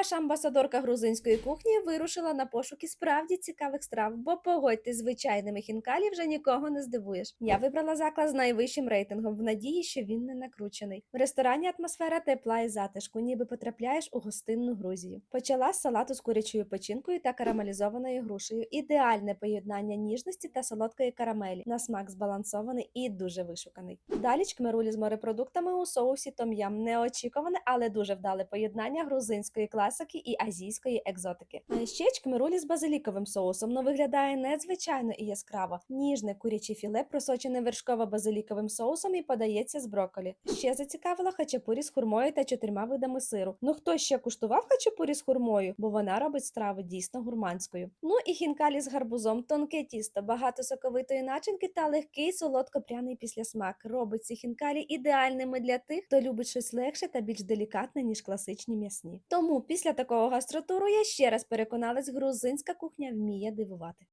Ваша амбасадорка грузинської кухні вирушила на пошуки справді цікавих страв, бо погодьте, звичайними хінкалі вже нікого не здивуєш. Я вибрала заклад з найвищим рейтингом в надії, що він не накручений. В ресторані атмосфера тепла і затишку, ніби потрапляєш у гостинну Грузію. Почала з салату з курячою печінкою та карамелізованою грушею. Ідеальне поєднання ніжності та солодкої карамелі. На смак збалансований і дуже вишуканий. Далі чкмерулі з морепродуктами у соусі том'ям. Неочікуване, але дуже вдале поєднання грузинської класики і азійської екзотики. Ще чкмерулі з базиліковим соусом ну виглядає незвичайно і яскраво. Ніжне куряче філе просочене вершково-базиліковим соусом і подається з брокколі. Ще зацікавило хачапурі з хурмою та чотирма видами сиру. Ну хто ще куштував хачапурі з хурмою, бо вона робить страву дійсно гурманською. Ну і хінкалі з гарбузом, тонке тісто, багато соковитої начинки та легкий солодко-пряний післясмак. Робить ці хінкалі ідеальними для тих, хто любить щось легше та більш делікатне, ніж класичні м'ясні. Тому після такого гастротуру я ще раз переконалась, грузинська кухня вміє дивувати.